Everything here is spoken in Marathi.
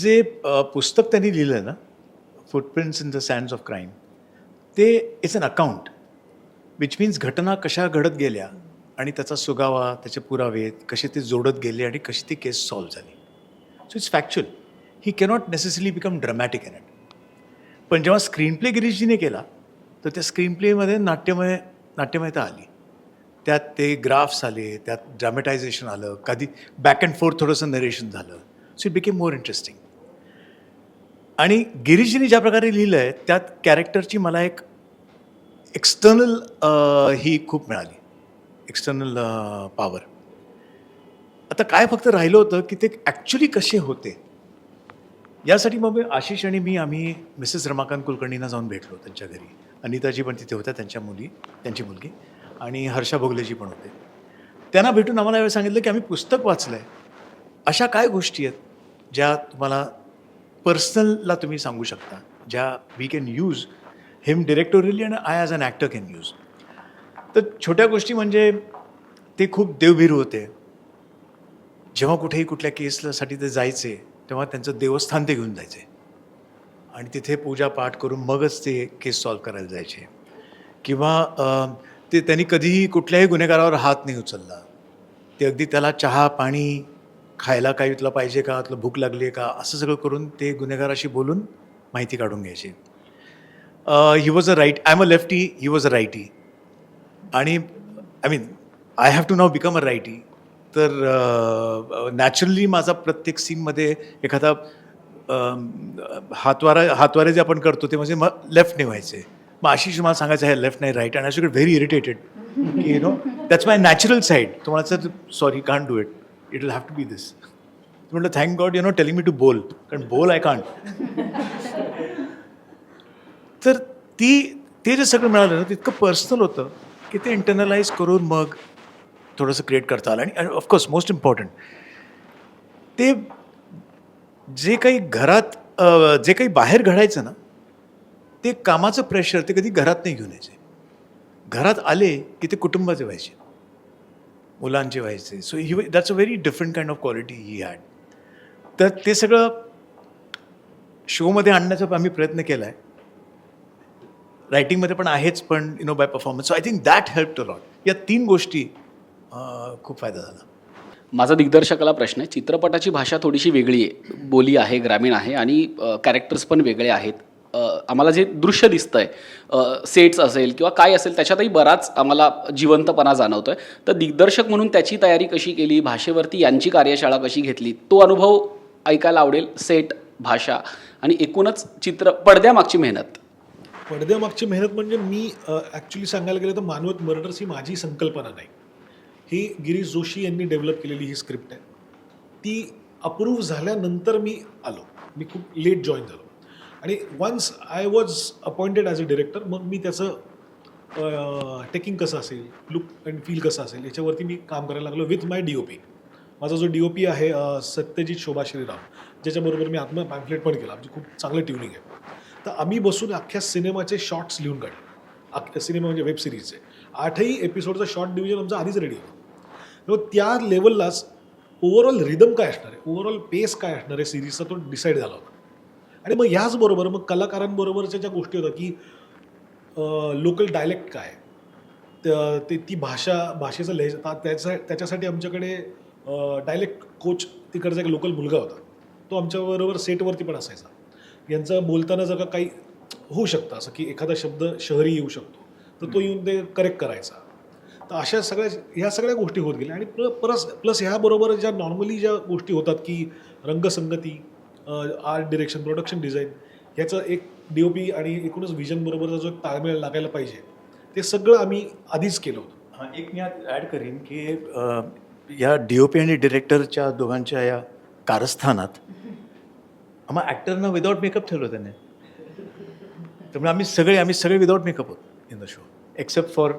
जे पुस्तक त्यांनी लिहिलं आहे ना footprints in the sands of crime ते it's an account which means घटना कशा घडत गेल्या आणि त्याचा सुगावा त्याचे पुरावे कसे ते जोडत गेले आणि कशी ती केस सॉल्व झाली. So it's factual he cannot necessary become dramatic in it पण जेव्हा स्क्रीन प्ले गिरीशजीने केला तर त्या स्क्रीन प्लेमध्ये नाट्यमय नाट्यमयता आली. त्यात ते ग्राफ्स आले त्यात ड्रॅमेटायझेशन आलं कधी बॅक अँड फोर्थ थोडंसं नरेशन झालं. So it became more interesting आणि गिरीशने ज्या प्रकारे लिहिलं आहे त्यात कॅरेक्टरची मला एक एक्सटर्नल ही खूप मिळाली. एक्सटर्नल पॉवर आता काय फक्त राहिलं होतं की ते ॲक्च्युली कसे होते? यासाठी मग मी आशिष आणि मी आम्ही मिसेस रमाकांत कुलकर्णींना जाऊन भेटलो त्यांच्या घरी. अनिताजी पण तिथे होत्या त्यांच्या मुली त्यांची मुलगी. आणि हर्षा भोगलेजी पण होते. त्यांना भेटून आम्हाला यावेळी सांगितलं की आम्ही पुस्तक वाचलं आहे अशा काय गोष्टी आहेत ज्या तुम्हाला पर्सनलला तुम्ही सांगू शकता ज्या we can use him directorially and I as an actor can use तर छोट्या गोष्टी म्हणजे ते खूप देवभीरू होते. जेव्हा कुठेही कुठल्या केससाठी ते जायचे तेव्हा त्यांचं देवस्थान ते घेऊन जायचे. आणि तिथे पूजा पाठ करून मगच ते केस सॉल्व करायला जायचे. किंवा ते त्यांनी कधीही कुठल्याही गुन्हेगारावर हात नाही उचलला. ते अगदी त्याला चहा पाणी खायला काही तुला पाहिजे का? तुला भूक लागली आहे का? असं सगळं करून ते गुन्हेगाराशी बोलून माहिती काढून घ्यायचे. He was a right I am a lefty he was a righty आणि I mean I have to now become a righty तर नॅचरली माझा प्रत्येक सीनमध्ये एखादा हातवारा हातवारे जे आपण करतो ते म्हणजे मग लेफ्टने व्हायचे मग आशिष मला सांगायचं आहे लेफ्ट नाही right and I get very irritated की you know that's my natural side तुम्हाला sir sorry can't do it it will have to be this म्हटलं thank God you know telling me to बोल कारण बोल आय कांट तर ती ते जे सगळं मिळालं ना तितकं पर्सनल होतं की ते इंटरनलाइज करून मग थोडंसं क्रिएट करता आलं. आणि ऑफकोर्स मोस्ट इम्पॉर्टंट ते जे काही घरात जे काही बाहेर घडायचं ना ते कामाचं प्रेशर ते कधी घरात नाही घेऊन यायचे. घरात आले की ते कुटुंबाचे व्हायचे. मुलांचे व्हायचे. So he that's a very different kind of quality he had तर ते सगळं शोमध्ये आणण्याचा आम्ही प्रयत्न केला आहे रायटिंगमध्ये पण आहेच पण you know by performance so I think that help to lot या तीन गोष्टी खूप फायदा झाला. माझा दिग्दर्शकाला प्रश्न आहे चित्रपटाची भाषा थोडीशी वेगळी आहे. बोली आहे ग्रामीण आहे आणि कॅरेक्टर्स पण वेगळे आहेत. आम्हाला जे दृश्य दिसतं आहे सेट्स असेल किंवा काय असेल त्याच्यातही बराच आम्हाला जिवंतपणा जाणवतो आहे तर दिग्दर्शक म्हणून त्याची तयारी कशी केली भाषेवरती यांची कार्यशाळा कशी घेतली तो अनुभव ऐकायला आवडेल सेट भाषा आणि एकूणच चित्र पडद्यामागची मेहनत. पडद्यामागची मेहनत म्हणजे मी ॲक्च्युली सांगायला गेलं तर मानवत मर्डर्स ही माझी संकल्पना नाही. ही गिरीश जोशी यांनी डेव्हलप केलेली ही स्क्रिप्ट आहे. ती अप्रूव्ह झाल्यानंतर मी आलो. मी खूप लेट जॉईन झालो. आणि once I was appointed as a director मग मी त्याचं टेकिंग कसं असेल लुक अँड फील कसं असेल याच्यावरती मी काम करायला लागलो with my D O P माझा जो डी ओ पी आहे सत्यजित शोभा श्रीराम ज्याच्याबरोबर मी आत्म पॅम्फलेट पण केला म्हणजे खूप चांगलं ट्युनिंग आहे. तर आम्ही बसून अख्ख्या सिनेमाचे शॉर्ट्स लिहून काढले. अख्ख्या सिनेमा म्हणजे वेब सिरीजचे आठही एपिसोडचं शॉर्ट डिव्हिजन आमचा आधीच रेडी होता. मग त्या लेवललाच ओव्हरऑल रिदम काय असणार आहे? ओव्हरऑल पेस काय असणार आहे? सिरीजचा तो डिसाईड झाला होता. आणि मग ह्याचबरोबर मग कलाकारांबरोबरच्या ज्या गोष्टी होत्या की लोकल डायलेक्ट काय? त- ते ती भाषा भाषेचं लय त्याच्या त्याच्यासाठी आमच्याकडे डायलेक्ट कोच तिकडचा एक लोकल मुलगा होता. तो आमच्याबरोबर सेटवरती पण असायचा. यांचं बोलताना जर का काही होऊ शकतं असं की एखादा शब्द शहरी येऊ शकतो तर तो येऊन ते करेक्ट करायचा. तर अशा सगळ्या ह्या सगळ्या गोष्टी होत गेल्या आणि प्ल प्लस प्लस ह्याबरोबर ज्या नॉर्मली ज्या गोष्टी होतात की रंगसंगती आर्ट डिरेक्शन प्रोडक्शन डिझाईन ह्याचं एक डी ओ पी आणि एकूणच व्हिजनबरोबरचा जो एक ताळमेळ लागायला पाहिजे ते सगळं आम्ही आधीच केलं होतं. हां एक मी ॲड करीन की या डी ओ पी आणि डिरेक्टरच्या दोघांच्या या कारस्थानात आम्हा ॲक्टरना विदाऊट मेकअप ठेवलं त्याने. त्यामुळे आम्ही सगळे आम्ही सगळे विदाऊट मेकअप होतो in the show except for